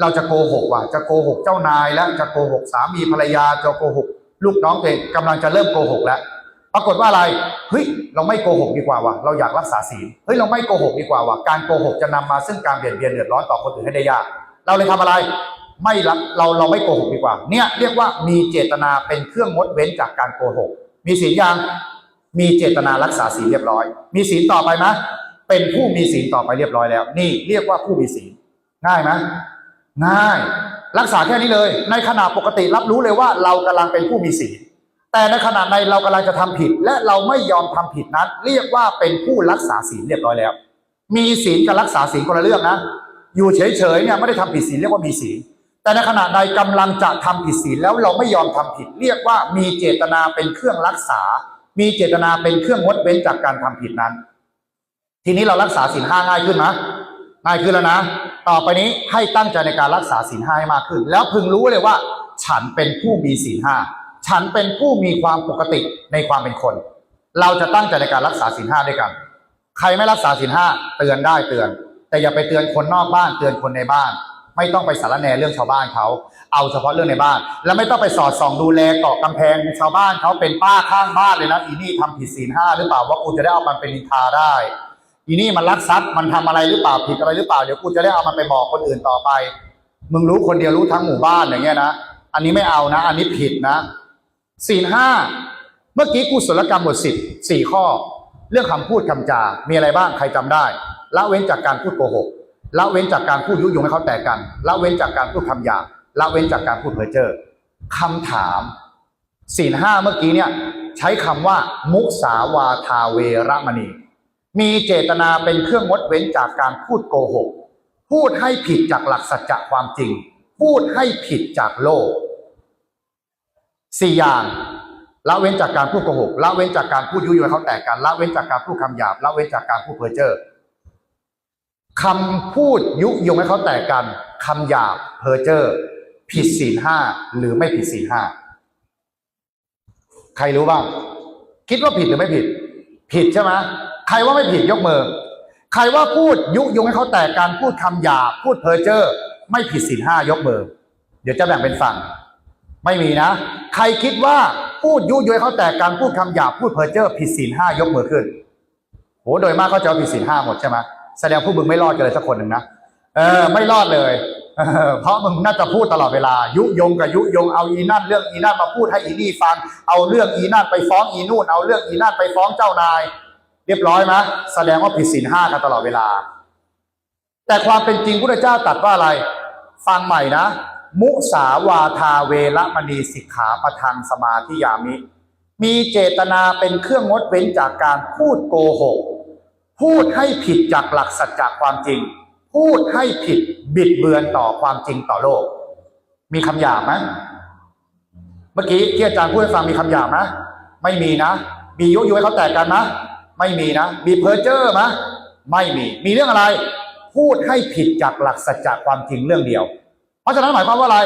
เราจะโกหกว่าจะโกหกเจ้านายแล้วจะโกหกสามีภรรยาจะโกหกลูกน้องตัวเองกำลังจะเริ่มโกหกแล้ว ปรากฏว่าอะไรเฮ้ยเราไม่โกหกดีกว่าว่ะเราอยากรักษาศีลเฮ้ยเราไม่โกหกดีกว่าว่ะการโกหกจะนำมาซึ่งการเบียดเบียนเดือดร้อนต่อคนอื่นให้ได้ยากเราเลยทำอะไรไม่รักเราเราไม่โกหกดีกว่า เนี่ยเรียกว่ามีเจตนาเป็นเครื่องงดเว้นจากการโกหก มีศีลยังมีเจตนารักษาศีลเรียบร้อย มีศีลต่อไปไหมเป็นผู้มีศีลต่อไปเรียบร้อยแล้ว นี่เรียกว่าผู้มีศีลง่ายไหม ง่าย รักษาแค่นี้เลย ในขณะปกติรับรู้เลยว่าเรากำลังเป็นผู้มีศีลแต่ในขณะในเรากำลังจะทำผิด และเราไม่ยอมทำผิดนั้น เรียกว่าเป็นผู้รักษาศีลเรียบร้อยแล้ว มีศีลกับรักษาศีลคนละเรื่องนะ อยู่เฉยๆเนี่ยไม่ได้ทำผิดศีลเรียกว่ามีศีลแต่ในขณะใดกำลังจะทำผิดศีลแล้วเราไม่ยอมทำผิด เรียกว่ามีเจตนาเป็นเครื่องรักษา มีเจตนาเป็นเครื่องงดเว้นจากการทำผิดนั้น ทีนี้เรารักษาศีลห้าง่ายขึ้นไหม ง่ายขึ้นแล้วนะ ต่อไปนี้ให้ตั้งใจในการรักษาศีลห้าให้มากขึ้น แล้วพึงรู้เลยว่า ฉันเป็นผู้มีศีลห้า ฉันเป็นผู้มีความปกติในความเป็นคน เราจะตั้งใจในการรักษาศีลห้าด้วยกัน ใครไม่รักษาศีลห้าเตือนได้เตือน แต่อย่าไปเตือนคนนอกบ้านเตือนคนในบ้าน ไม่ต้องไปสารแนเรื่องชาวบ้านเขา เอาเฉพาะเรื่องในบ้าน แล้วไม่ต้องไปสอดส่องดูแลเกาะกำแพงชาวบ้านเขาเป็นป้าข้างบ้านเลยนะอีนี่ทำผิดศีลห้าหรือเปล่าว่ากูจะได้เอามันเป็นนินทาได้ อีนี่มันลักทรัพย์มันทำอะไรหรือเปล่าผิดอะไรหรือเปล่าเดี๋ยวกูจะได้เอามันไปบอกคนอื่นต่อไป มึงรู้คนเดียวรู้ทั้งหมู่บ้านอย่างเงี้ยนะอันนี้ไม่เอานะ อันนี้ผิดนะศีลห้าเมื่อกี้กุศลกรรมบทสิบสี่ข้อ เรื่องคำพูดคำจา มีอะไรบ้างใครจำได้ละเว้นจากการพูดโกหกละเว้นจากการพูดยุยงให้เขาแตกกันละเว้นจากการพูดคำหยาบละเว้นจากการพูดเพ้อเจ้อคำถามศีลห้าเมื่อกี้เนี่ยใช้คำว่า มุสาวาทาเวรมณี มีเจตนาเป็นเครื่องงดเว้นจากการพูดโกหก พูดให้ผิดจากหลักสัจจะความจริง พูดให้ผิดจากโลกสี่อย่างละเว้นจากการพูดโกหกละเว้นจากการพูดยุยงให้เขาแตกกันละเว้นจากการพูดคำหยาบละเว้นจากการพูดเพ้อเจ้อคำพูดยุยงให้เขาแตกกันคำหยาบเพ้อเจ้อผิดศีลห้าหรือไม่ผิดศีลห้าใครรู้บ้าง คิดว่าผิดหรือไม่ผิด ผิดใช่ไหม ครว่าไม่ผิดยกมือ ใครว่าพูดยุยงให้เขาแตกกันพูดคำหยาบพูดเพ้อเจ้อไม่ผิดศีลห้ายกมือ เดี๋ยวจะแบ่งเป็นฝั่ง ไม่มีนะ ใครคิดว่าพูดยุยงให้เขาแตกกันพูดคำหยาบพูดเพ้อเจ้อผิดศีลห้ายกมือขึ้นโหโดยมากเขาจะเอผิดศีลห้าหมดใช่ไหมแสดงผู้มึงไม่รอดกันเลยสักคนหนึ่งนะเออไม่รอดเลยเออเพราะมึงน่าจะพูดตลอดเวลา ยุยงกับยุยงเอาอีนั่นเรื่องอีนั่นมาพูดให้อีนี่ฟัง เอาเรื่องอีนั่นไปฟ้องอีนู่น เอาเรื่องอีนั่นไปฟ้องเจ้านาย เรียบร้อยไหมแสดงว่าผิดศีลห้ากันตลอดเวลา แต่ความเป็นจริงพุทธเจ้าตรัสว่าอะไร ฟังใหม่นะ มุสาวาทาเวรมณีสิกขาประทังสมาธิยามิ มีเจตนาเป็นเครื่องงดเว้นจากการพูดโกหก พูดให้ผิดจากหลักสัจจะความจริง พูดให้ผิดบิดเบือนต่อความจริงต่อโลก มีคำหยาบไหมเมื่อกี้ที่อาจารย์พูดให้ฟังมีคำหยาบไหมไม่มีนะ มียุยงให้เขาแตกกันนะ ไม่มีนะ มีเพ้อเจ้อไหมไม่มี มีเรื่องอะไร พูดให้ผิดจากหลักสัจจะความจริงเรื่องเดียว เพราะฉะนั้นหมายความว่าอะไร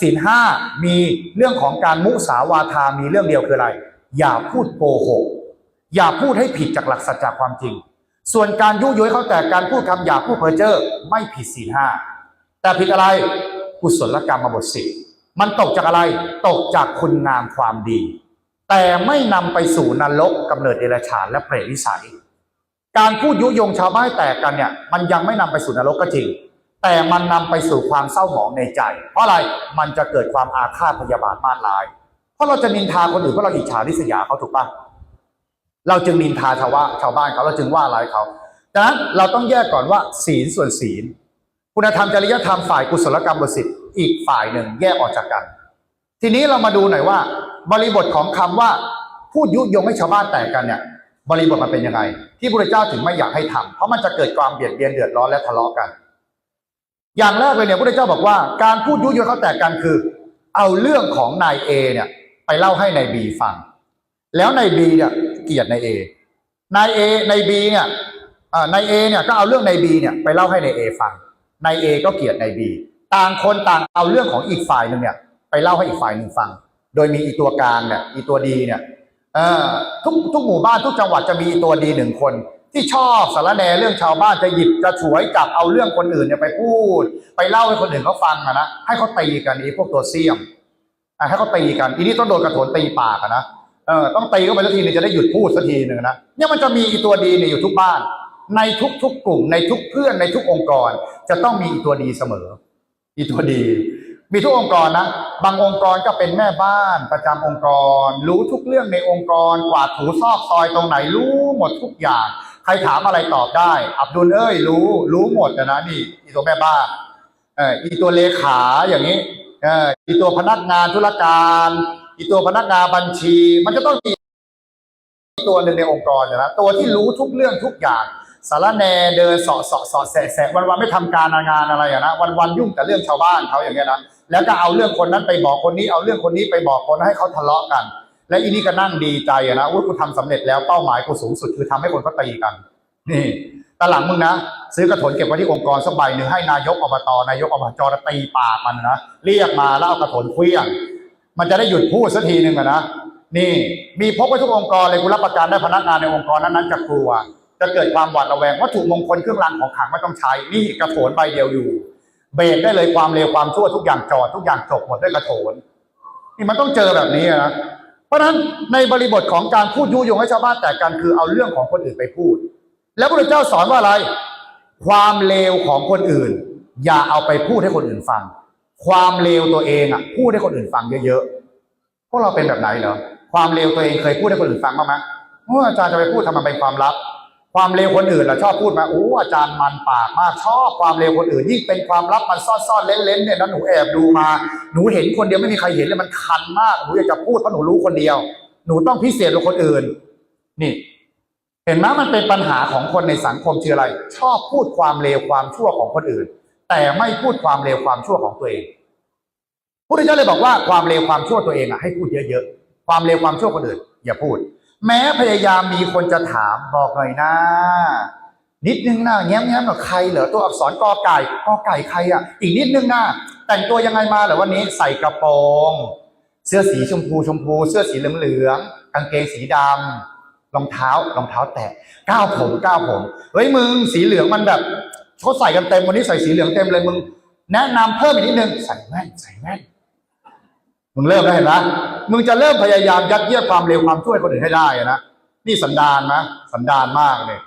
ศีลห้ามีเรื่องของการมุสาวาทามีเรื่องเดียวคืออะไร อย่าพูดโกหก อย่าพูดให้ผิดจากหลักสัจจะความจริง ส่วนการยุยงให้เขาแตกการพูดคำหยาพูดเพ้อเจ้อไม่ผิดศีลห้าแต่ผิดอะไรกุศลกรรมบทสิบมันตกจากอะไร ตกจากคุณงามความดี แต่ไม่นำไปสู่นรกกำเนิดเดรัจฉานและเปรตวิสัย การพูดยุยงชาวบ้านแตกกันเนี่ย มันยังไม่นำไปสู่นรกก็จริง แต่มันนำไปสู่ความเศร้าหมองในใจ เพราะอะไรมันจะเกิดความอาฆาตพยาบาทมาดลาย เพราะเราจะนินทาคนอื่นเพราะเราอิจฉาริษยาเขาถูกปะเราจึงนินทาชาวว่าชาวบ้านเขาเราจึงว่าร้ายเขาดังนั้นเราต้องแยกก่อนว่า ศีลส่วนศีล คุณธรรมจริยธรรมฝ่ายกุศลกรรมบทสิบอีกฝ่ายหนึ่งแยกออกจากกัน ทีนี้เรามาดูหน่อยว่า บริบทของคำว่าพูดยุยงให้ชาวบ้านแตกกันเนี่ย บริบทมันเป็นยังไง ที่พระเจ้าถึงไม่อยากให้ทำเพราะมันจะเกิดความเบียดเบียนเดือดร้อนและทะเลาะกัน อย่างแรกเลยเนี่ยพระเจ้าบอกว่าการพูดยุยงเขาแตกกันคือ เอาเรื่องของนายเอเนี่ย ไปเล่าให้นายบีฟัง แล้วนายบีเนี่ยเกลียดนายเอนายเอนายบีเนี่ยนายเอเนี่ยก็เอาเรื่องนายบีเนี่ยไปเล่าให้นายเอฟังนายเอก็เกลียดนายบีต่างคนต่างเอาเรื่องของอีกฝ่ายหนึ่งเนี่ย ไปเล่าให้อีกฝ่ายหนึ่งฟัง โดยมีอีตัวกลางเนี่ยอีตัวดีเนี่ยเอ่อทุกทุกหมู่บ้านทุกจังหวัดจะมีตัวดีหนึ่งคน ที่ชอบสารแนเรื่องชาวบ้านจะหยิบจะฉวยจับเอาเรื่องคนอื่นเนี่ยไปพูด ไปเล่าให้คนอื่นเขาฟังนะให้เขาตีกันอ้พวกตัวเสี้ยมให้เขาตีกันทีนี้ต้องโดนกระโถนตีปากนะเออต้องตีเข้าไปสักทีหนึงจะได้หยุดพูดสักทีหนึ่งนะเนี่ยมันจะมีอีตัวดีเนี่ยอยู่ทุกบ้าน ในทุกๆกลุ่ม ในทุกเพื่อนในทุกองค์กร จะต้องมีอีตัวดีเสมอ อีตัวดี มีทุกองค์กรนะ บางองค์กรก็เป็นแม่บ้านประจำองค์กร รู้ทุกเรื่องในองค์กร กวาดถูซอกซอยตรงไหนรู้หมดทุกอย่าง ใครถามอะไรตอบได้ อับดุลเอ้ยรู้ รู้หมดนะนี่อีตัวแม่บ้านเอออีตัวเลขาอย่างนี้เอออีตัวพนักงานธุรการ อีตัวพนักงานบัญชี มันจะต้องมีตัวหนึ่งในองค์กรนะตัวที่รู้ทุกเรื่องทุกอย่างสารแนเดินสาะเสาะเสาะแสะแสะวันวันไม่ทำการงานอะไรอะนะวันวันยุ่งแต่เรื่องชาวบ้านเขาอย่างเงี้ยนะ แล้วก็เอาเรื่องคนนั้นไปบอกคนนี้เอาเรื่องคนนี้ไปบอกคนให้เขาทะเลาะกัน และอีนี่ก็นั่งดีใจอะนะว่ากูทำสำเร็จแล้วเป้าหมายกูสูงสุดคือทำให้คนเขาตีกันนี่ตอนหลังมึงนะซื้อกระถนเก็บไว้ที่องค์กรสักใบหนึ่งให้นายกอบตนายกอบจตีปากมันนะเรียกมาแล้วเอากระถนเคลี้ยงมันจะได้หยุดพูดสักทีหนึ่งอะนะนี่มีพกไว้ทุกองค์กรเลยคุณรับประกันได้พนักงานในองค์กรนั้นๆจะกลัว จะเกิดความหวาดระแวงวัตถุมงคลเครื่องรางของขลังไม่ต้องใช้นี่กระโถนใบเดียวอยู่ เบรกได้เลยความเร็วความชั่วทุกอย่างจอดทุกอย่างจบหมดด้วยกระโถนนี่มันต้องเจอแบบนี้นะเพราะฉะนั้นในบริบทของการพูดยุยงให้ชาวบ้านแตกกันคือเอาเรื่องของคนอื่นไปพูด แล้วพระเจ้าสอนว่าอะไร ความเลวของคนอื่น อย่าเอาไปพูดให้คนอื่นฟัง ความเลวตัวเองอะพูดให้คนอื่นฟังเยอะๆพวกเราเป็นแบบไหนเหรอความเลวตัวเองเคยพูดให้คนอื่นฟังบ้างไหมโอ้อาจารย์จะไปพูดทำไมเป็นความลับ ความเลวคนอื่นเราชอบพูดมาโอ้อาจารย์มันปากมากชอบความเลวคนอื่นยิ่งเป็นความลับมันซ่อนๆเล้นๆเนี่ยนะหนูแอบดูมา หนูเห็นคนเดียวไม่มีใครเห็นเลยมันคันมากหนูอยากจะพูดเพราะหนูรู้คนเดียว หนูต้องพิเศษกว่าคนอื่น นี่ เห็นไหมมันเป็นปัญหาของคนในสังคมคืออะไร ชอบพูดความเลวความชั่วของคนอื่น แต่ไม่พูดความเลวความชั่วของตัวเองพุทธเจ้าเลยบอกว่าความเลวความชั่วตัวเองอะให้พูดเยอะๆความเลวความชั่วคนอื่น อย่าพูด แม้พยายามมีคนจะถามบอกหน่อยนะ นิดนึงนะแง้มแง้มๆหน่อยใครเหรอตัวอักษรกอไก่กอไก่ใครอะ อีกนิดนึงนะแต่งตัวยังไงมาเหรอวันนี้ใส่กระโปรงเสื้อสีชมพูชมพู เสื้อสีเหลืองเหลืองๆกางเกงสีดำรองเท้ารองเท้าแตะก้าวผมก้าวผมเฮ้ยมึงสีเหลืองมันแบบเขาใส่กันเต็มวันนี้ใส่สีเหลืองเต็มเลยมึง แนะนำเพิ่มอีกนิดนึงใส่แว่นใส่แว่น มึงเริ่มแล้วเห็นไหมมึงจะเริ่มพยายามยัดเยียดความเร็วความช่วยคนอื่นให้ได้อะนะนี่สันดานนะสันดานมากเลย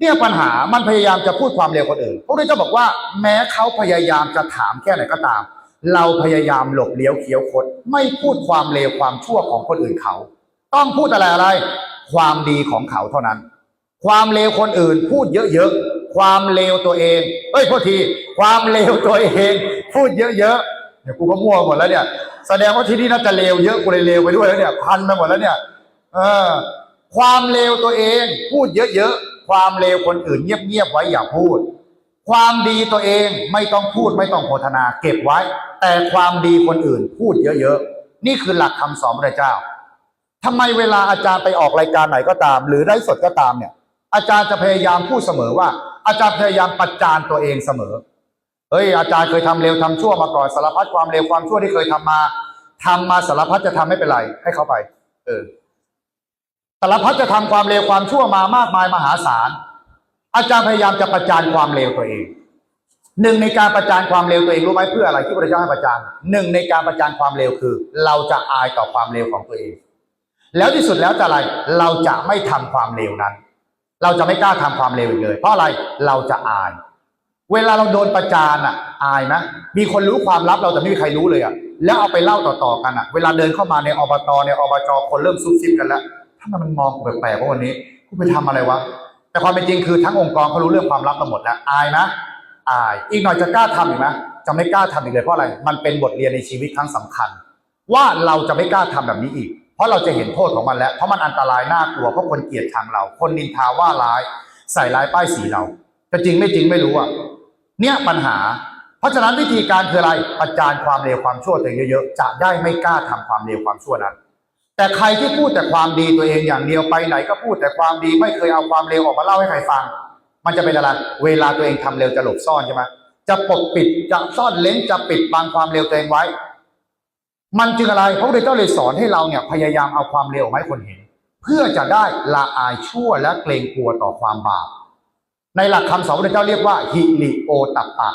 เนี่ยปัญหามันพยายามจะพูดความเร็วคนอื่นพระพุทธเจ้าบอกว่าแม้เขาพยายามจะถามแค่ไหนก็ตาม เราพยายามหลบเลี้ยวเคี้ยวคดไม่พูดความเร็วความชั่วของคนอื่นเขา ต้องพูดอะไรอะไร ความดีของเขาเท่านั้น ความเลวคนอื่นพูดเยอะๆความเลวตัวเองเอ้ยโทษที ความเลวตัวเอง พูดเยอะๆ เดี๋ยวกูก็มั่วหมดแล้วเนี่ย แสดงว่าที่นี่น่าจะเลวเยอะกูเลยเลวไปด้วยแล้วเนี่ยพันไปหมดแล้วเนี่ย เออ ความเลวตัวเอง พูดเยอะๆความเลวคนอื่นเงียบๆไว้อย่าพูด ความดีตัวเองไม่ต้องพูดไม่ต้องโฆษณาเก็บไว้ แต่ความดีคนอื่นพูดเยอะๆนี่คือหลักคำสอนพระเจ้าทำไมเวลาอาจารย์ไปออกรายการไหนก็ตาม หรือได้สดก็ตามเนี่ย อาจารย์จะพยายามพูดเสมอว่า อาจารย์พยายามประจานตัวเองเสมอ เฮ้ยอาจารย์เคยทำเร็วทำชั่วมาก่อนสารพัดความเร็วความชั่วที่เคยทำมาทำมาสารพัดจะทำไม่เป็นไร ให้เขาไป เออสารพัดจะทำความเร็วความชั่วมามากมายมหาศาลอาจารย์พยายามจะประจานความเร็วตัวเองหนึ่งในการประจานความเร็วตัวเองรู้ไหมเพื่ออะไรที่พระเจ้าให้ประจานหนึ่งในการประจานความเร็วคือ เราจะอายต่อความเร็วของตัวเอง แล้วที่สุดแล้วจะอะไรเราจะไม่ทำความเร็วนั้น เราจะไม่กล้าทำความเร็วอีกเลย เพราะอะไรเราจะอาย เวลาเราโดนประจานอะ อายไหมมีคนรู้ความลับเราแต่ไม่มีใครรู้เลยอะแล้วเอาไปเล่าต่อๆกันอะ เวลาเดินเข้ามาในอบตในอบจคนเริ่มซุบซิบกันแล้วถ้ามันมองกูแปลกๆว่าวันนี้กูไปทำอะไรวะแต่ความเป็นจริงคือทั้งองค์กรเขารู้เรื่องความลับกันหมดแล้วอายนะอายอีกหน่อยจะกล้าทำอีกไหมจะไม่กล้าทำอีกเลยเพราะอะไร มันเป็นบทเรียนในชีวิตครั้งสำคัญ ว่าเราจะไม่กล้าทำแบบนี้อีก เพราะเราจะเห็นโทษของมันแล้ว เพราะมันอันตรายน่ากลัวเพราะคนเกลียดชังเรา คนนินทาว่าร้าย ใส่ร้ายป้ายสีเราจะจริงไม่จริงไม่รู้อะ เนี่ยปัญหา เพราะฉะนั้นวิธีการคืออะไรประจานความเลวความชั่วตัวเองเยอะๆจะได้ไม่กล้าทำความเลวความชั่วนั้น แต่ใครที่พูดแต่ความดีตัวเองอย่างเดียวไปไหนก็พูดแต่ความดีไม่เคยเอาความเลวออกมาเล่าให้ใครฟัง มันจะเป็นอะไรเวลาตัวเองทำเร็วจะหลบซ่อนใช่ไหมจะปกปิดจะซ่อนเล้นจะปิดบังความเลวตัวเองไว้ มันจึงอะไรพระพุทธเจ้าเลยสอนให้เราเนี่ยพยายามเอาความเลวออกมาให้คนเห็น เพื่อจะได้ละอายชั่วและเกรงกลัวต่อความบาป ในหลักคำสอนพระเจ้าเรียกว่าฮิริโอตัปปะ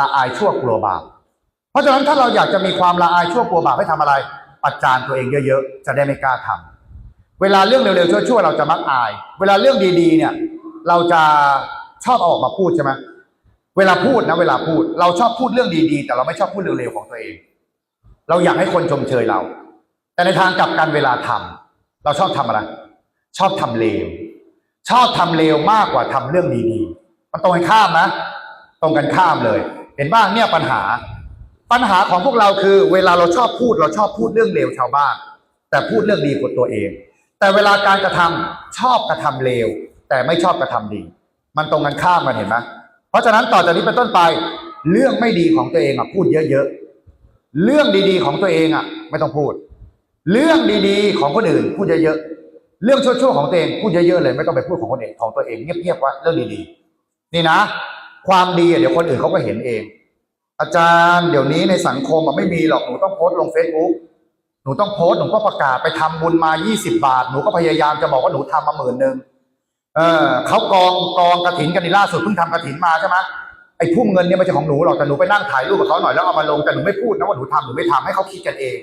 ละอายชั่วกลัวบาปเพราะฉะนั้นถ้าเราอยากจะมีความละอายชั่วกลัวบาปให้ทำอะไร ประจานตัวเองเยอะๆ จะได้ไม่กล้าทำเวลาเรื่องเร็วๆชั่วๆเราจะมักอาย เวลาเรื่องดีๆ เนี่ย เราจะชอบเอาออกมาพูดใช่ไหมเวลาพูดนะเวลาพูด เราชอบพูดเรื่องดีๆ แต่เราไม่ชอบพูดเรื่องเร็วๆของตัวเอง เราอยากให้คนชมเชยเรา แต่ในทางกลับกันเวลาทำเราชอบทำอะไร ชอบทำเลว ชอบทำเลวมากกว่าทำเรื่องดีๆมันตรงกันข้ามนะ ตรงกันข้ามเลย เห็นบ้างเนี่ยปัญหา ปัญหาของพวกเราคือ เวลาเราชอบพูดเราชอบพูดเรื่องเลวชาวบ้าน แต่พูดเรื่องดีกว่าตัวเอง แต่เวลาการกระทำชอบกระทำเลว แต่ไม่ชอบกระทำดี มันตรงกันข้ามกันเห็นไหมเพราะฉะนั้นต่อจากนี้เป็นต้นไป เรื่องไม่ดีของตัวเองอะพูดเยอะๆเรื่องดีๆของตัวเองอะ ไม่ต้องพูด เรื่องดีๆของคนอื่นพูดเยอะๆ เรื่องชั่วๆของตัวเองพูดเยอะๆเลยไม่ต้องไปพูดของคนอื่นของตัวเองเงียบๆว่าเรื่องดีๆ นี่นะ ความดีอะเดี๋ยวคนอื่นเขาก็เห็นเอง อาจารย์เดี๋ยวนี้ในสังคมอะไม่มีหรอกหนูต้องโพสต์ลงเฟซบุ๊กหนูต้องโพสต์หนูก็ประกาศไปทำบุญมา 20 บาท หนูก็พยายามจะบอกว่าหนูทำมาหมื่นหนึ่งเออเขากองกองกระถินกันในล่าสุดเพิ่งทำกระถินมาใช่ไหมไอ้พุ่มเงินเนี่ยม่ใช่ของหนูหรอกแต่หนูไปนั่งถ่ายรูปกับเขาหน่อยแล้วเอามาลงแต่หนูไม่พูดนะว่าหนูทำหนูไม่ทำให้เขาคิดกันเอง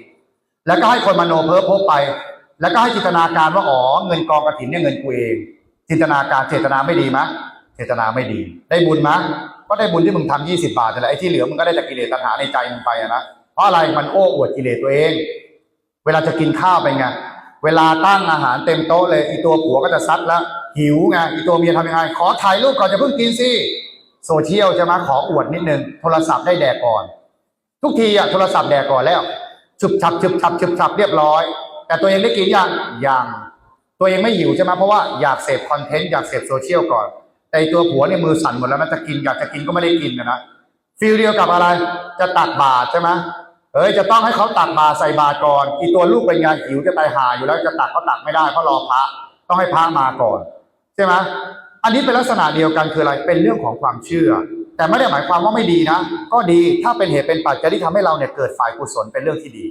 แล้วก็ให้คนมาโนเพ้อพบไป แล้วก็ให้จินตนาการว่าอ๋อเงินกองกระถินเนี่ยเงินกูเอง จินตนาการเจตนาไม่ดีมะเจตนาไม่ดี ได้บุญมะก็ได้บุญที่มึงทำยี่สิบาทแต่ละไอ้ที่เหลือมึงก็ได้จากกิเลสตัณหาในใจมึงไปนะเพราะอะไรมันโอ้อวดกิเลสตัวเอง เวลาจะกินข้าวไปไงเวลาตั้งอาหารเต็มโต๊ะเลยอีตัวผัวก็จะซัดแล้วหิวไงอีตัวเมียทำยังไง ขอถ่ายรูปก่อนจะเพิ่งกินสิโซเชียลจะมาขออวดนิดนึงโทรศัพท์ได้แดกก่อน ทุกทีอะโทรศัพท์แดกก่อนแล้วฉุบฉับฉุบฉับฉุบฉับเรียบร้อย แต่ตัวเองได้กินยังยังตัวเองไม่หิวใช่ไหมเพราะว่าอยากเสพคอนเทนต์อยากเสพโซเชียลก่อน แต่ตัวผัวเนี่ยมือสั่นหมดแล้วนะจะกินอยากจะกินก็ไม่ได้กินนะนะฟีลเดียวกับอะไรจะตักบาตรใช่ไหมเอ้ยจะต้องให้เขาตักบาตรใส่บาตรก่อนอีตัวลูกเป็นไงหิวจะตายหาอยู่แล้วจะตักเขาตักไม่ได้เพราะรอพระต้องให้พระมาก่อน ใช่ไหมอันนี้เป็นลักษณะเดียวกันคืออะไรเป็นเรื่องของความเชื่อ แต่ไม่ได้หมายความว่าไม่ดีนะ ก็ดีถ้าเป็นเหตุเป็นปัจจัยที่ทำให้เราเนี่ยเกิดฝ่ายกุศลเป็นเรื่องที่ดี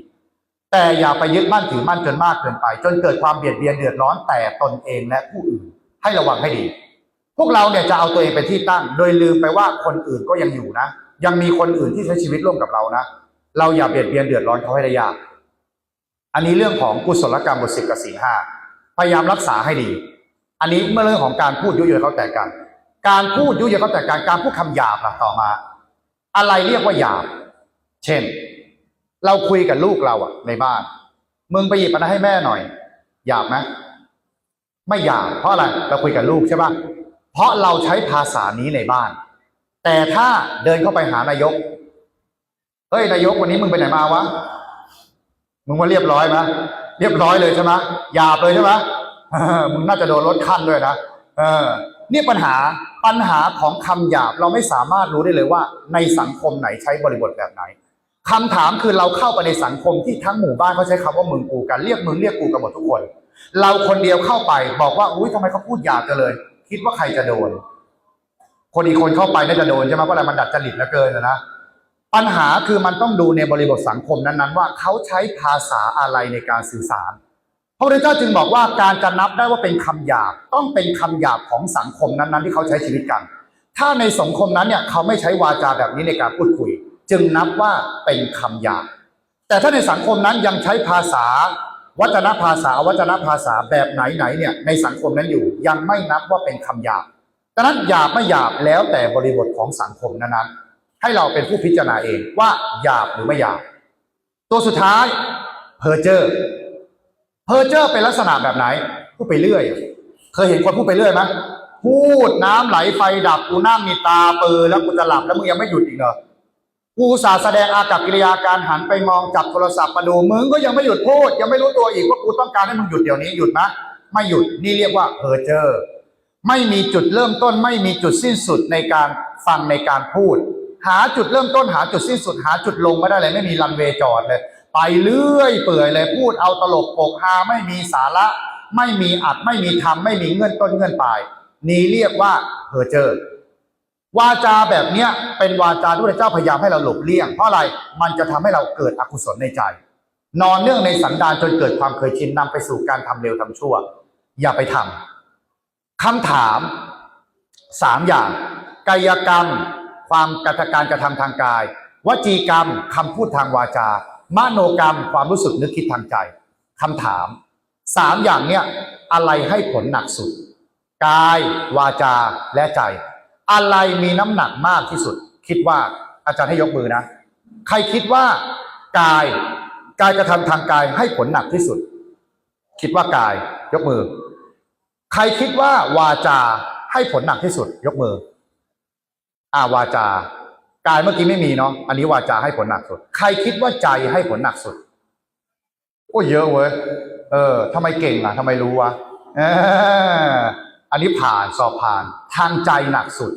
แต่อย่าไปยึดมั่นถือมั่นจนมากเกินไป จนเกิดความเบียดเบียนเดือดร้อนแต่ตนเองและผู้อื่น ให้ระวังให้ดี พวกเราเนี่ยจะเอาตัวเองเป็นที่ตั้ง โดยลืมไปว่าคนอื่นก็ยังอยู่นะ ยังมีคนอื่นที่ใช้ชีวิตร่วมกับเรานะ เราอย่าเบียดเบียนเดือดร้อนเขาให้ได้ยาก อันนี้เรื่องของกุศลกรรมบทสิบกับสี่ห้าพยายามรักษาให้ดี อันนี้เมื่อเรื่องของการพูดยุยงเขาแต่กัน การพูดยุยงเขาแต่กันการพูดคำหยาบล่ะต่อมา อะไรเรียกว่าหยาบ เช่น เราคุยกับลูกเราอะในบ้าน มึงไปหยิบอันนั้นให้แม่หน่อยหยาบไหมไม่หยาบเพราะอะไรเราคุยกับลูกใช่ปะเพราะเราใช้ภาษานี้ในบ้าน แต่ถ้าเดินเข้าไปหานายกเฮ้ยนายกวันนี้มึงไปไหนมาวะมึงว่าเรียบร้อยไหมเรียบร้อยเลยใช่ไหมหยาบเลยใช่ไหมมึงน่าจะโดนลดขั้นด้วยนะเออเนี่ยปัญหาปัญหาของคำหยาบเราไม่สามารถรู้ได้เลยว่า ในสังคมไหนใช้บริบทแบบไหน คำถามคือเราเข้าไปในสังคมที่ทั้งหมู่บ้านเขาใช้คำว่ามึงกูกันเรียกมึงเรียกกูกันหมดทุกคน เราคนเดียวเข้าไปบอกว่าอุ้ยทำไมเขาพูดหยาบจังเลย คิดว่าใครจะโดน คนอีกคนเข้าไปน่าจะโดนใช่ไหมเพราะอะไรมันดัดจริตเหลือเกินนะนะปัญหาคือมันต้องดูในบริบทสังคมนั้นๆ ว่าเขาใช้ภาษาอะไรในการสื่อสาร พระพุทธเจ้าจึงบอกว่าการจะนับได้ว่าเป็นคำหยาบต้องเป็นคำหยาบของสังคมนั้นๆ ที่เขาใช้ชีวิตกัน ถ้าในสังคมนั้นเนี่ยเขาไม่ใช้วาจาแบบนี้ในการพูดคุย จึงนับว่าเป็นคำหยาบแต่ถ้าในสังคมนั้นยังใช้ภาษา วัจนภาษาวัจนภาษาแบบไหนไหนเนี่ยในสังคมนั้นอยู่ยังไม่นับว่าเป็นคำหยาบดังนั้นหยาบไม่หยาบแล้วแต่บริบทของสังคมนั้นๆให้เราเป็นผู้พิจารณาเองว่าหยาบหรือไม่หยาบตัวสุดท้ายเพอร์เจอร์เพอร์เจอร์เป็นลักษณะแบบไหนพูดไปเรื่อย เคยเห็นคนพูดไปเรื่อยไหมพูดน้ำไหลไฟดับกูนั่งมีตาเปิดแล้วกูจะหลับแล้วมึงยังไม่หยุดอีกเหรอ กูสาแสดงอากับกิริยาการหันไปมองจับโทรศัพท์มาดูมึงก็ยังไม่หยุดพูด ยังไม่รู้ตัวอีกว่ากูต้องการให้มึงหยุดเดี๋ยวนี้หยุดไหมไม่หยุดนี่เรียกว่าเพอร์เจอร์ไม่มีจุดเริ่มต้น ไม่มีจุดสิ้นสุดในการฟังในการพูด หาจุดเริ่มต้นหาจุดสิ้นสุด หาจุดลงไม่ได้เลยไม่มีรันเวจอดเลย ไปเรื่อยเปื่อยเลยพูดเอาตลกปกฮาไม่มีสาระ ไม่มีอัดไม่มีทำไม่มีเงื่อนต้นเงื่อนปลายนี่เรียกว่าเพอเจอร์ วาจาแบบเนี้ยเป็นวาจาที่พระเจ้าพยายามให้เราหลบเลี่ยง เพราะอะไรมันจะทำให้เราเกิดอกุศลในใจ นอนเนื่องในสันดานจนเกิดความเคยชินนำไปสู่การทำเร็วทำชั่ว อย่าไปทำคำถามสามอย่างกายกรรม ความกระการกระทำทางกาย วจีกรรมคำพูดทางวาจามโนกรรม ความรู้สึกนึกคิดทางใจคำถามสามอย่างเนี้ยอะไรให้ผลหนักสุด กาย วาจาและใจ อะไรมีน้ำหนักมากที่สุด คิดว่าอาจารย์ให้ยกมือนะ ใครคิดว่ากายการกระทำทางกายให้ผลหนักที่สุด คิดว่ากาย ยกมือ ใครคิดว่าวาจาให้ผลหนักที่สุด ยกมือ อ่าวาจา กายเมื่อกี้ไม่มีเนาะอันนี้วาจาให้ผลหนักสุด ใครคิดว่าใจให้ผลหนักสุดโอ้เยอะเว้ยเออทำไมเก่งอะทำไมรู้วะอออันนี้ผ่านสอบผ่าน ทางใจหนักสุด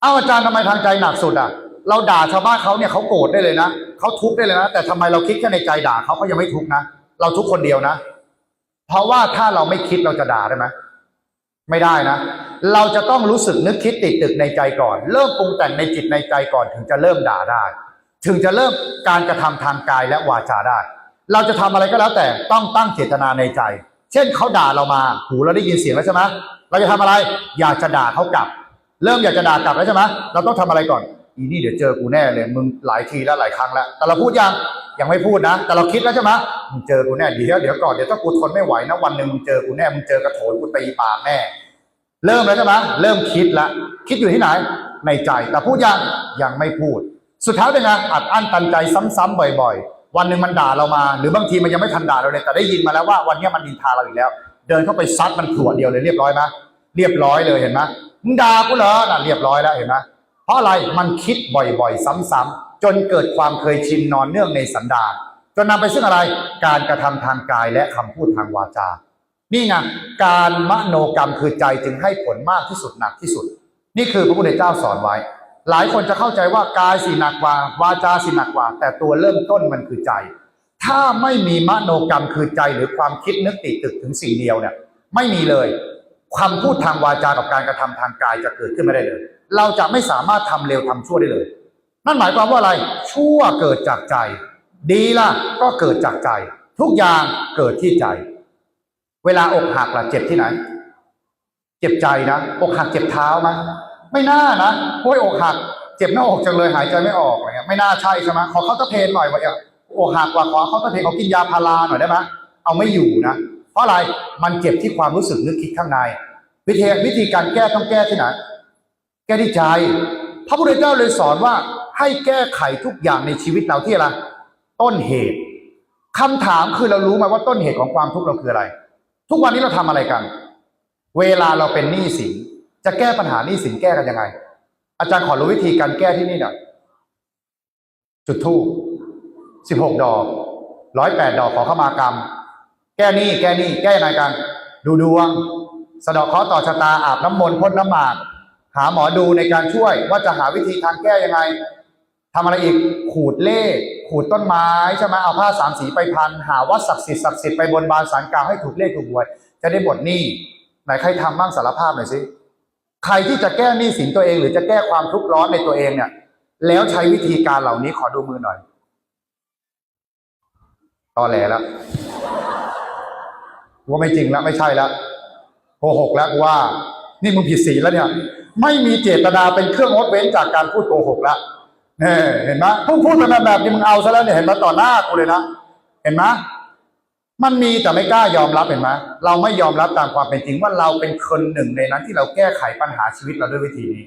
เอ้าอาจารย์ทำไมทางใจหนักสุดอะ เราด่าชาวบ้านเขาเนี่ยเขาโกรธได้เลยนะเขาทุกข์ได้เลยนะ แต่ทำไมเราคิดแค่ในใจด่าเขาเขายังไม่ทุกข์นะ เราทุกคนเดียวนะ เพราะว่าถ้าเราไม่คิดเราจะด่าได้ไหมไม่ได้นะ เราจะต้องรู้สึกนึกคิดติดตึกในใจก่อน เริ่มปรุงแต่งในจิตในใจก่อนถึงจะเริ่มด่าได้ ถึงจะเริ่มการกระทำทางกายและวาจาได้ เราจะทำอะไรก็แล้วแต่ต้องตั้งเจตนาในใจ เช่นเขาด่าเรามา หูเราได้ยินเสียงแล้วใช่ไหม เราจะทำอะไร อยากจะด่าเขากลับ เริ่มอยากจะด่ากลับแล้วใช่ไหมเราต้องทำอะไรก่อน อีนี่เดี๋ยวเจอกูแน่เลย มึงหลายทีแล้วหลายครั้งแล้ว แต่เราพูดยังยังไม่พูดนะ แต่เราคิดแล้วใช่ไหมมึงเจอกูแน่เดี๋ยวเดี๋ยวก่อนเดี๋ยวถ้ากูทนไม่ไหวนะวันหนึ่งมึงเจอกูแน่มึงเจอกระโถนกูตีปากแน่เริ่มแล้วใช่ไหมเริ่มคิดแล้วคิดอยู่ที่ไหน ในใจแต่พูดยังยังไม่พูด สุดท้ายเป็นไงอัดอั้นตันใจซ้ำๆบ่อย ๆ วันหนึ่งมันด่าเรามา หรือบางทีมันยังไม่ทันด่าเราเลยแต่ได้ยินมาแล้วว่าวันนี้มันดินทาเราอีกแล้ว เดินเข้าไปซัดมันถั่วเดียวเลยเรียบร้อยไหมเรียบร้อยเลยเห็นไหมมึงด่ากูเหรอน่ะเรียบร้อยแล้วเห็นไหมเพราะอะไรมันคิดบ่อยๆ ซ้ำๆจนเกิดความเคยชินนอนเนื่องในสันดานจนนำไปซึ่งอะไรการกระทำทางกายและคำพูดทางวาจา นี่ไงการมโนกรรมคือใจจึงให้ผลมากที่สุดหนักที่สุด นี่คือพระพุทธเจ้าสอนไว้ หลายคนจะเข้าใจว่ากายสิหนักกว่าวาจาสิหนักกว่า แต่ตัวเริ่มต้นมันคือใจ ถ้าไม่มีมโนกรรมคือใจหรือความคิดนึกติดตึกถึงสิ่งเดียวเนี่ย ไม่มีเลยความพูดทางวาจากับการกระทำทางกายจะเกิดขึ้นไม่ได้เลย เราจะไม่สามารถทำเร็วทำชั่วได้เลย นั่นหมายความว่าอะไร ชั่วเกิดจากใจ ดีล่ะ ก็เกิดจากใจ ทุกอย่างเกิดที่ใจ เวลาอกหักล่ะเจ็บที่ไหน เจ็บใจนะ อกหักเจ็บเท้าไหมไม่น่านะโอ้ยอกหัก เจ็บหน้าอกจังเลยหายใจไม่ออกอะไรเงี้ย ไม่น่าใช่ใช่ไหมขอเขาตะเพนหน่อยว่า อออกหักกว่าขอเขาตะเพนเขากินยาพาราหน่อยได้ไหมเอาไม่อยู่นะ เพราะอะไรมันเจ็บที่ความรู้สึกนึกคิดข้างใน วิธีวิธีการแก้ต้องแก้ที่ไหนแก้ที่ใจ พระพุทธเจ้าเลยสอนว่าให้แก้ไขทุกอย่างในชีวิตเราที่อะไรต้นเหตุคำถามคือเรารู้ไหมว่าต้นเหตุของความทุกข์เราคืออะไร ทุกวันนี้เราทำอะไรกัน เวลาเราเป็นหนี้สินจะแก้ปัญหาหนี้สินแก้กันยังไง อาจารย์ขอรู้วิธีการแก้ที่นี่หน่อยจุดธูป สิบหกดอกร้อยแปดดอกขอเข้ามากรรม แก้หนี้แก้หนี้แก้ยังไงกัน ดูดวง สะดอกเคราะห์ต่อชะตาอาบน้ำมนต์พ่นน้ำหมาก หาหมอดูในการช่วยว่าจะหาวิธีทางแก้ยังไงทำอะไรอีกขูดเลข ขูดต้นไม้ใช่ไหมเอาผ้าสามสีไปพัน หาวัดศักดิ์สิทธิ์ศักดิ์สิทธิ์ไปบนบานสารกล่าวให้ถูกเลขถูกหวยจะได้หมดหนี้ไหนใครทำบ้างสารภาพหน่อยสิใครที่จะแก้หนี้สินตัวเอง หรือจะแก้ความทุกข์ร้อนในตัวเองเนี่ย แล้วใช้วิธีการเหล่านี้ขอดูมือหน่อย ตอแหลแล้วว่าไม่จริงแล้วไม่ใช่แล้วโกหกแล้วกูว่า นี่มึงผิดศีลแล้วเนี่ย ไม่มีเจตนาเป็นเครื่องงดเว้นจากการพูดโกหกแล้วเนี่ยเห็นไหมพูดพูดไปแบบนี้มึงเอาซะแล้วเนี่ยเห็นไหมต่อหน้ากูเลยนะเห็นไหมมันมีแต่ไม่กล้ายอมรับเห็นไหมเราไม่ยอมรับตามความเป็นจริงว่าเราเป็นคนหนึ่งในนั้นที่เราแก้ไขปัญหาชีวิตเราด้วยวิธีนี้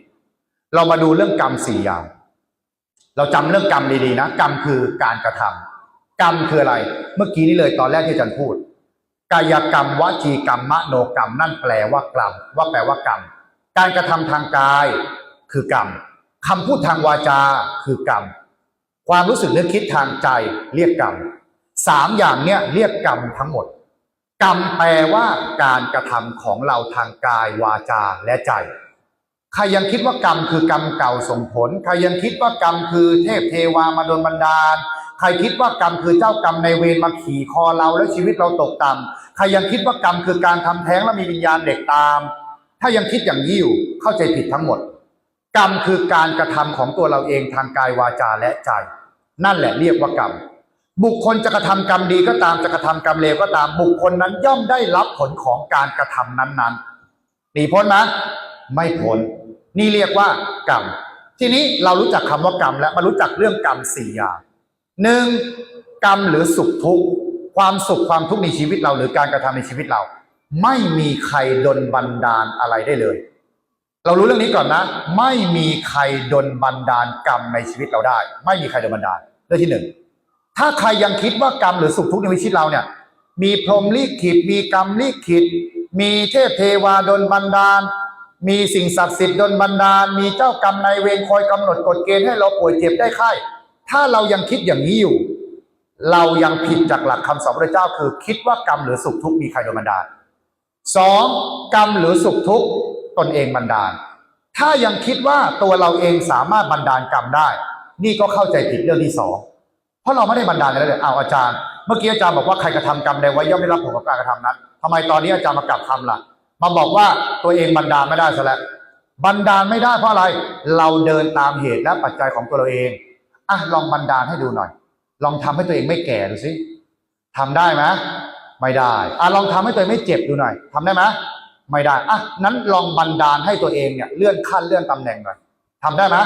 เรามาดูเรื่องกรรมสี่อย่าง เราจำเรื่องกรรมดีๆนะ กรรมคือการกระทำ กรรมคืออะไร เมื่อกี้นี้เลยตอนแรกที่อาจารย์พูด กายกรรมวจีกรรมมโนกรรม นั่นแปลว่ากรรม ว่าแปลว่ากรรม การกระทำทางกายคือกรรมคำพูดทางวาจาคือกรรม ความรู้สึกนึกคิดทางใจเรียกกรรมสามอย่างเนี้ยเรียกกรรมทั้งหมด กรรมแปลว่าการกระทำของเราทางกายวาจาและใจใครยังคิดว่ากรรมคือกรรมเก่าส่งผล ใครยังคิดว่ากรรมคือเทพเทวามาโดนบันดาล ใครคิดว่ากรรมคือเจ้ากรรมในเวรมาขี่คอเราแล้วชีวิตเราตกต่ำใครยังคิดว่ากรรมคือการทำแท้งแล้วมีวิญญาณเด็กตาม ถ้ายังคิดอย่างนี้อยู่เข้าใจผิดทั้งหมด กรรมคือการกระทำของตัวเราเองทางกายวาจาและใจ นั่นแหละเรียกว่ากรรมบุคคลจะกระทำกรรมดีก็ตามจะกระทำกรรมเลวก็ตามบุคคลนั้นย่อมได้รับผลของการกระทำนั้นๆหนีพ้นไหมไม่พ้นนี่เรียกว่ากรรม ทีนี้เรารู้จักคำว่ากรรมแล้วมารู้จักเรื่องกรรมสี่อย่าง หนึ่งกรรมหรือสุขทุกข์ความสุขความทุกข์ในชีวิตเรา หรือการกระทำในชีวิตเรา ไม่มีใครดลบันดาลอะไรได้เลย เรารู้เรื่องนี้ก่อนนะ ไม่มีใครดลบันดาลกรรมในชีวิตเราได้ ไม่มีใครดลบันดาลเรื่องที่หนึ่งถ้าใครยังคิดว่ากรรมหรือสุขทุกข์ในชีวิตเราเนี่ย มีพรหมลิขิตมีกรรมลิขิตมีเทพเทวาดลบันดาล มีสิ่งศักดิ์สิทธิ์ดลบันดาล มีเจ้ากรรมนายเวรคอยกำหนดกฎเกณฑ์ให้เราป่วยเจ็บได้ไข้ ถ้าเรายังคิดอย่างนี้อยู่ เรายังผิดจากหลักคำสอนพระเจ้า คือคิดว่ากรรมหรือสุขทุกข์มีใครโดนบันดาลสองกรรมหรือสุขทุกข์ตนเองบันดาล ถ้ายังคิดว่าตัวเราเองสามารถบันดาลกรรมได้ นี่ก็เข้าใจผิดเรื่องที่สองเพราะเราไม่ได้บันดาลอะไรเลยเอาอาจารย์ เมื่อกี้อาจารย์บอกว่าใครกระทำกรรมใดไว้ย่อมได้รับผลของการกระทำนั้นทำไมตอนนี้อาจารย์มากลับคำล่ะ มาบอกว่าตัวเองบันดาลไม่ได้ซะแล้วบันดาลไม่ได้เพราะอะไร เราเดินตามเหตุและปัจจัยของตัวเราเอง อะลองบันดาลให้ดูหน่อย ลองทำให้ตัวเองไม่แก่ดูสิทำได้ไหมไม่ได้อะลองทำให้ตัวเองไม่เจ็บดูหน่อยทำได้ไหมไม่ได้อะนั้นลองบันดาลให้ตัวเองเนี่ยเลื่อนขั้นเลื่อนตำแหน่งหน่อยทำได้ไหม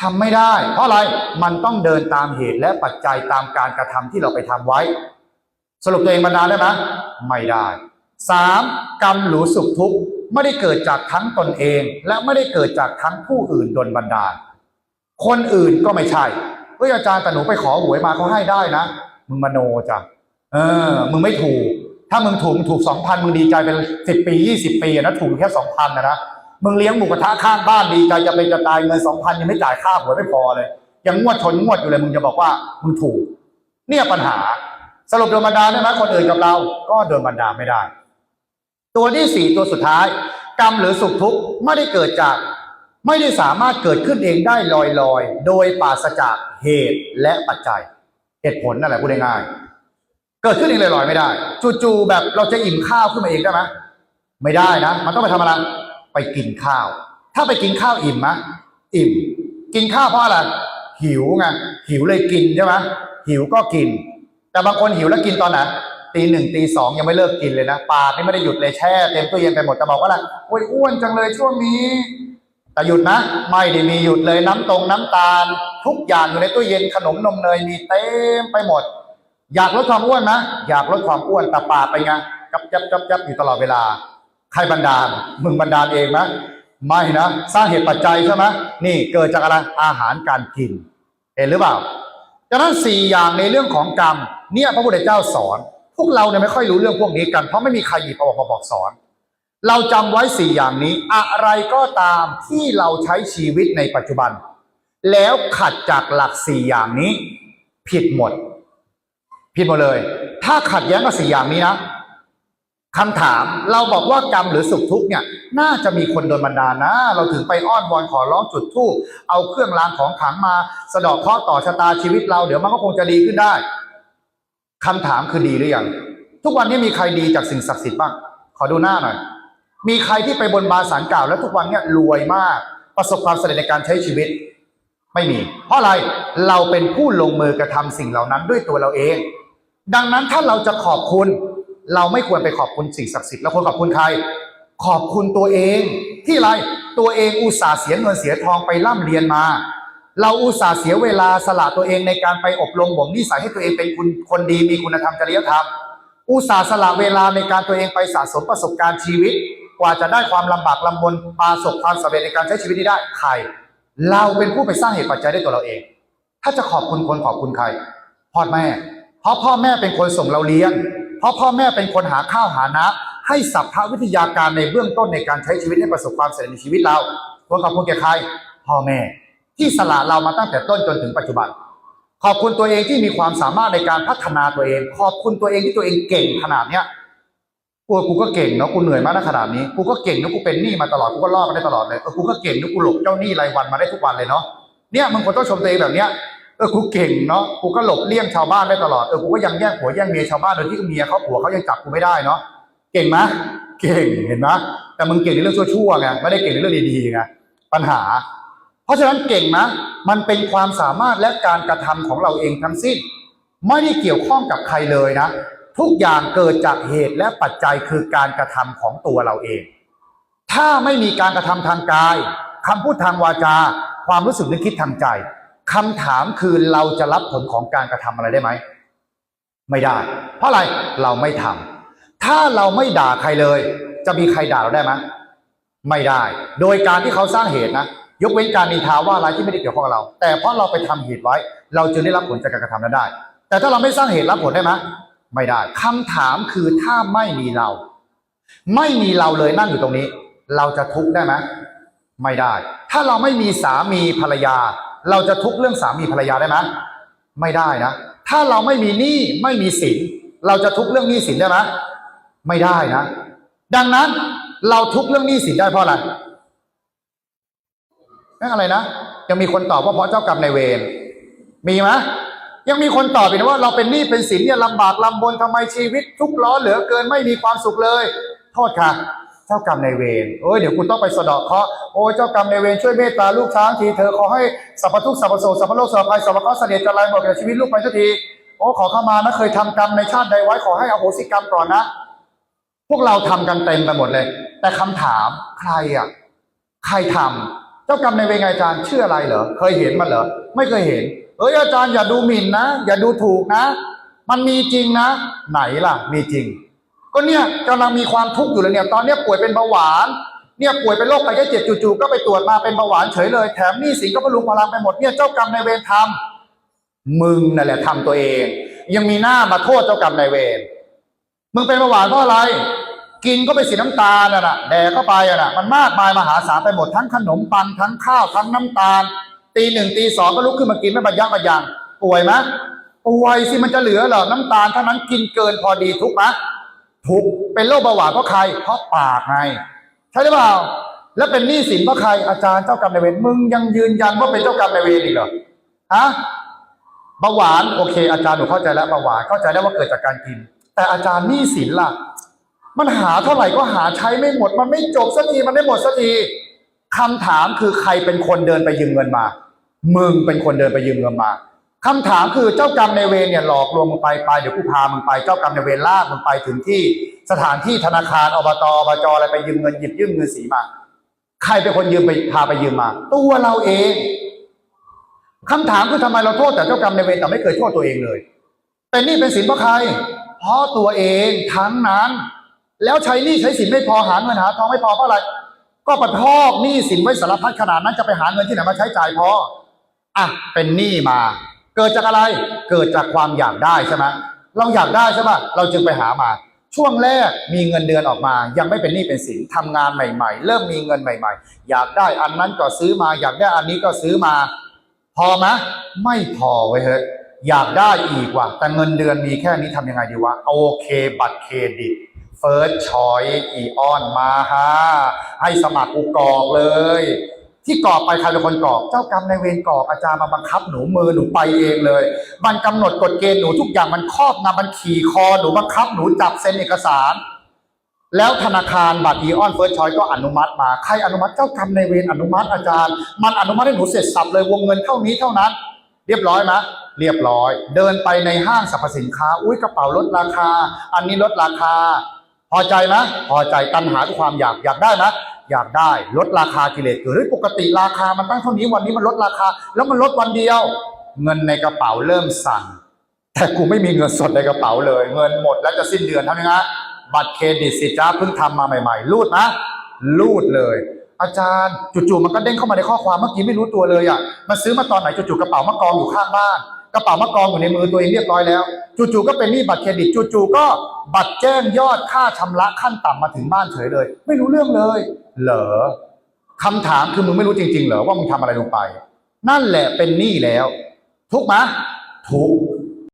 ทำไม่ได้ เพราะอะไรมันต้องเดินตามเหตุและปัจจัยตามการกระทำที่เราไปทำไว้ สรุปตัวเองบันดาลได้ไหมไม่ได้สามกรรมหรือสุขทุกข์ไม่ได้เกิดจากทั้งตนเอง และไม่ได้เกิดจากทั้งผู้อื่นดนบันดาล คนอื่นก็ไม่ใช่เฮ้ยอาจารย์แต่หนูไปขอหวยมาเขาให้ได้นะ มึงมโนจ้ะเออ มึงไม่ถูก ถ้ามึงถูกถูกสองพันมึงดีใจเป็นสิบปียี่สิบปีนะถูกแค่สองพันนะนะมึงเลี้ยงหมูกระทะข้างบ้านดีใจจะเป็นจะตายเงินสองพันยังไม่จ่ายค่าหวยไม่พอเลย ยังงวดชนงวดอยู่เลยมึงจะบอกว่ามึงถูก เนี่ยปัญหาสรุปโดนบันดาลได้ไหมคนอื่นกับเรา ก็โดนบันดาลไม่ได้ ตัวที่สี่ตัวสุดท้าย กรรมหรือสุขทุกข์ไม่ได้เกิดจาก ไม่ได้สามารถเกิดขึ้นเองได้ลอยๆ โดยปราศจากเหตุและปัจจัย เหตุผลนั่นแหละพูดง่ายๆเกิดขึ้นเองลอยๆไม่ได้จู่ๆแบบเราจะอิ่มข้าวขึ้นมาเองได้ไหมไม่ได้นะ มันต้องไปทำอะไรไปกินข้าว ถ้าไปกินข้าวอิ่มไหมอิ่ม กินข้าวเพราะอะไรหิวไงหิวเลยกินใช่ไหมหิวก็กิน แต่บางคนหิวแล้วกินตอนไหนตีหนึ่งตีสองยังไม่เลิกกินเลยนะปากนี่ไม่ได้หยุดเลยแช่เต็มตู้เย็นไปหมดแต่บอกว่าอะไรโอ้ยอ้วนจังเลยช่วงนี้ แต่หยุดนะ ไม่ได้มีหยุดเลยน้ำตรงน้ำตาล ทุกอย่างอยู่ในตู้เย็นขนมนมเนยมีเต็มไปหมด อยากลดความอ้วนนะอยากลดความอ้วนแต่ปากไปไงจับจับจับจับอยู่ตลอดเวลา ใครบันดาลมึงบันดาลเองไหมไม่นะสร้างเหตุปัจจัยใช่ไหมนี่เกิดจากอะไรอาหารการกิน เห็นหรือเปล่าดังนั้นสี่อย่างในเรื่องของกรรมเนี่ยพระพุทธเจ้าสอน พวกเราเนี่ยไม่ค่อยรู้เรื่องพวกนี้กันเพราะไม่มีใครหยิบเอาออกมาบอกสอน เราจำไว้สี่อย่างนี้ อะไรก็ตามที่เราใช้ชีวิตในปัจจุบัน แล้วขัดจากหลักสี่อย่างนี้ ผิดหมด ผิดหมดเลย ถ้าขัดแย้งกับสี่อย่างนี้นะคำถามเราบอกว่ากรรมหรือสุขทุกข์เนี่ย น่าจะมีคนโดนบันดาลนะ เราถึงไปอ้อนวอนขอร้องจุดธูปเอาเครื่องรางของขลังมา สะดอกเคราะห์ต่อชะตาชีวิตเราเดี๋ยวมันก็คงจะดีขึ้นได้คำถามคือดีหรือยังทุกวันนี้มีใครดีจากสิ่งศักดิ์สิทธิ์บ้างขอดูหน้าหน่อย มีใครที่ไปบนบานสารกล่าวแล้วทุกวันเนี่ยรวยมาก ประสบความสำเร็จในการใช้ชีวิต ไม่มี เพราะอะไรเราเป็นผู้ลงมือกระทำสิ่งเหล่านั้นด้วยตัวเราเอง ดังนั้นถ้าเราจะขอบคุณ เราไม่ควรไปขอบคุณสิ่งศักดิ์สิทธิ์เราควรขอบคุณใคร ขอบคุณตัวเอง ที่ไรตัวเองอุตส่าห์เสียเงินเสียทองไปร่ำเรียนมา เราอุตส่าห์เสียเวลาสละตัวเองในการไปอบรมบ่มนิสัยให้ตัวเองเป็นคุณคนดีมีคุณธรรมจริยธรรมอุตส่าห์สละเวลาในการตัวเองไปสะสมประสบการณ์ชีวิต กว่าจะได้ความลำบากลำบนประสบความสำเร็จในการใช้ชีวิตนี้ได้ใคร เราเป็นผู้ไปสร้างเหตุปัจจัยได้ตัวเราเอง ถ้าจะขอบคุณคนขอบคุณใครพ่อแม่ เพราะพ่อแม่เป็นคนส่งเราเรียน เพราะพ่อแม่เป็นคนหาข้าวหาน้ำให้สัพพวิทยาการในเบื้องต้นในการใช้ชีวิตให้ประสบความสำเร็จในชีวิตเราควรขอบคุณแก่ใคร พ่อแม่ ที่สละเรามาตั้งแต่ต้นจนถึงปัจจุบันขอบคุณตัวเองที่มีความสามารถในการพัฒนาตัวเอง ขอบคุณตัวเองที่ตัวเองเก่งขนาดเนี้ย กูกูก็เก่งเนาะกูเหนื่อยมากนะขนาดนี้กูก็เก่งเนาะกูเป็นหนี้มาตลอดกูก็รอดมาได้ตลอดเลยเออกูก็เก่งเนาะกูหลบเจ้าหนี้รายวันมาได้ทุกวันเลยเนาะเนี่ยมึงควรต้องชมตัวเองแบบเนี้ยเออกูเก่งเนาะกูก็หลบเลี่ยงชาวบ้านได้ตลอดเออกูก็ยังแย่งผัวแย่งเมียชาวบ้านโดยที่เมียเขาผัวเขายังจับกูไม่ได้เนาะเก่งไหมเก่งเห็นไหมแต่มึงเก่งในเรื่องชั่วๆไงไม่ได้เก่งในเรื่องดีๆไงปัญหา เพราะฉะนั้นเก่งนะมันเป็นความสามารถและการกระทำของเราเองทั้งสิ้น ไม่ได้เกี่ยวข้องกับใครเลยนะ ทุกอย่างเกิดจากเหตุและปัจจัยคือการกระทำของตัวเราเอง ถ้าไม่มีการกระทำทางกายคำพูดทางวาจา ความรู้สึกนึกคิดทางใจคำถามคือเราจะรับผลของการกระทำอะไรได้ไหม ไม่ได้ เพราะอะไรเราไม่ทำถ้าเราไม่ด่าใครเลย จะมีใครด่าเราได้ไหมไม่ได้ โดยการที่เขาสร้างเหตุนะ ยกเว้นการนินทาว่าอะไรที่ไม่ได้เกี่ยวข้องกับเรา แต่เพราะเราไปทำเหตุไว้ เราจึงได้รับผลจากการกระทำนั้นได้ แต่ถ้าเราไม่สร้างเหตุรับผลได้ไหม ไม่ได้คำถามคือถ้าไม่มีเรา ไม่มีเราเลยนั่งอยู่ตรงนี้ เราจะทุกข์ได้ไหมไม่ได้ ถ้าเราไม่มีสามีภรรยา เราจะทุกข์เรื่องสามีภรรยาได้ไหมไม่ได้นะ ถ้าเราไม่มีหนี้ไม่มีสินเราจะทุกข์เรื่องหนี้สินได้ไหมไม่ได้นะ ดังนั้นเราทุกข์เรื่องหนี้สินได้เพราะอะไรนั่นอะไรนะยังมีคนตอบว่าเพราะเจ้ากรรมนายเวรมีไหม ยังมีคนตอบอีกนะว่าเราเป็นหนี้เป็นสินเนี่ยลำบากลำบนทำไมชีวิต ทุกข์ร้อนเหลือเกินไม่มีความสุขเลย โทษค่ะ เจ้ากรรมในเวรโอ้ยเดี๋ยวคุณต้องไปสะเดาะเคราะห์โอ้ยเจ้ากรรมในเวรช่วยเมตตาลูกช้างทีเธอขอให้สรรพทุกข์สรรพโศกสรรพโลกสรรพภัยสรรพเคราะห์เสด็จจะลายหมดจากชีวิตลูกไปสักทีโอ้ขอเข้ามานะเคยทำกรรมในชาติใดไว้ขอให้อโหสิกรรมก่อนนะ พวกเราทำกันเต็มไปหมดเลย แต่คำถามใครอะใครทำเจ้ากรรมในเวรไงอาจารย์ชื่ออะไรเหรอเคยเห็นมันเหรอไม่เคยเห็น เอ้ยอาจารย์อย่าดูหมิ่นนะ อย่าดูถูกนะ มันมีจริงนะ ไหนล่ะ มีจริง ก็เนี่ยกำลังมีความทุกข์อยู่เลยเนี่ย ตอนเนี้ยป่วยเป็นเบาหวาน เนี่ยป่วยเป็นโรคไตไข้เจ็บจู่ๆก็ไปตรวจมาเป็นเบาหวานเฉยเลย แถมหนี้สินก็พลุงพลังไปหมดเนี่ยเจ้ากรรมนายเวรทำมึงนั่นแหละทำตัวเอง ยังมีหน้ามาโทษเจ้ากรรมนายเวรมึงเป็นเบาหวานเพราะอะไรกินก็ไปสีน้ำตาลน่ะแดกเข้าไปอะมันมากมายมหาศาลไปหมดทั้งขนมปังทั้งข้าวทั้งน้ำตาล ตีหนึ่งตีสองก็ลุกขึ้นมากินไม่บรรยักบรรยังป่วยไหมป่วยสิมันจะเหลือเหรอน้ำตาลเท่านั้นกินเกินพอดีทุกไหมทุกเป็นโรคเบาหวานเพราะใคร เพราะปากไงใช่หรือเปล่า แล้วเป็นหนี้สินเพราะใครอาจารย์เจ้ากรรมนายเวรมึงยังยืนยันว่าเป็นเจ้ากรรมนายเวรอีกเหรอฮะเบาหวานโอเค อาจารย์หนูเข้าใจแล้วเบาหวานเข้าใจแล้วว่าเกิดจากการกิน แต่อาจารย์หนี้สินล่ะ มันหาเท่าไหร่ก็หาใช้ไม่หมด มันไม่จบสักทีมันไม่หมดสักทีคำถามคือใครเป็นคนเดินไปยืมเงินมา มึงเป็นคนเดินไปยืมเงินมาคำถามคือเจ้ากรรมในเวรเนี่ยหลอกลวงมึงไปไปเดี๋ยวกูพามึงไปเจ้ากรรมในเวรลากมึงไปถึงที่สถานที่ธนาคารอบตอบจอะไรไปยืมเงินหยิบยืมเงินสีมา ใครเป็นคนยืมไปพาไปยืมมา ตัวเราเองคำถามคือทำไมเราโทษแต่เจ้ากรรมในเวรแต่ไม่เคยโทษตัวเองเลย เป็นหนี้เป็นสินเพราะใคร เพราะตัวเองทั้งนั้น แล้วใช้นี้ใช้สินไม่พอหาเงินหาทองไม่พอเพราะอะไร ก็ไปพอกหนี้สินไว้สารพัดขนาดนั้นจะไปหาเงินที่ไหนมาใช้จ่ายพอ อะเป็นหนี้มา เกิดจากอะไรเกิดจากความอยากได้ใช่ไหมเราอยากได้ใช่ไหมเราจึงไปหามา ช่วงแรกมีเงินเดือนออกมา ยังไม่เป็นหนี้เป็นสินทำงานใหม่ ๆ เริ่มมีเงินใหม่ ๆ อยากได้อันนั้นก็ซื้อมา อยากได้อันนี้ก็ซื้อมา พอไหมไม่พอเว้ยเฮ้ยอยากได้อีกว่ะแต่เงินเดือนมีแค่นี้ทำยังไงดีวะโอเคบัตรเครดิตเฟิร์สชอยอีออนมาฮะให้สมัครกูกรอกเลย ที่กรอไปใครเป็นคนกรอเจ้ากรรมในเวรกรออาจารย์มาบังคับหนูมือหนูไปเองเลย มันกำหนดกฎเกณฑ์หนูทุกอย่างมันครอบงำมันขี่คอหนูบังคับหนูจับเซ็นเอกสาร แล้วธนาคารบัตรอีออนเฟิร์สชอยก็อนุมัติมาใครอนุมัติเจ้ากรรมในเวรอนุมัติอาจารย์ มันอนุมัติให้หนูเสร็จสับเลยวงเงินเท่านี้เท่านั้น เรียบร้อยไหมเรียบร้อย เดินไปในห้างสรรพสินค้า อุ้ยกระเป๋าลดราคา อันนี้ลดราคา พอใจไหมพอใจตัณหาคือความอยากอยากได้ไหม อยากได้ลดราคากิเลสเกิดเฮ้ยปกติราคามันตั้งเท่านี้วันนี้มันลดราคา แล้วมันลดวันเดียว เงินในกระเป๋าเริ่มสั่น แต่กูไม่มีเงินสดในกระเป๋าเลย เงินหมดแล้วจะสิ้นเดือนทำยังไงบัตรเครดิตสิจ้าเพิ่งทำมาใหม่ๆ รูดนะ รูดเลย อาจารย์จู่ๆมันก็เด้งเข้ามาในข้อความเมื่อกี้ไม่รู้ตัวเลยอะมันซื้อมาตอนไหนจู่ๆกระเป๋ามากองอยู่ข้างบ้าน กระเป๋ามะกองอยู่ในมือตัวเองเรียบร้อยแล้ว จู่ๆก็เป็นหนี้บัตรเครดิตจู่ๆก็บัตรแจ้งยอดค่าชำระขั้นต่ำมาถึงบ้านเฉยเลย ไม่รู้เรื่องเลย เหรอคำถามคือมึงไม่รู้จริง ๆ เหรอว่ามึงทำอะไรลงไป นั่นแหละเป็นหนี้แล้ว ทุกไหมทุก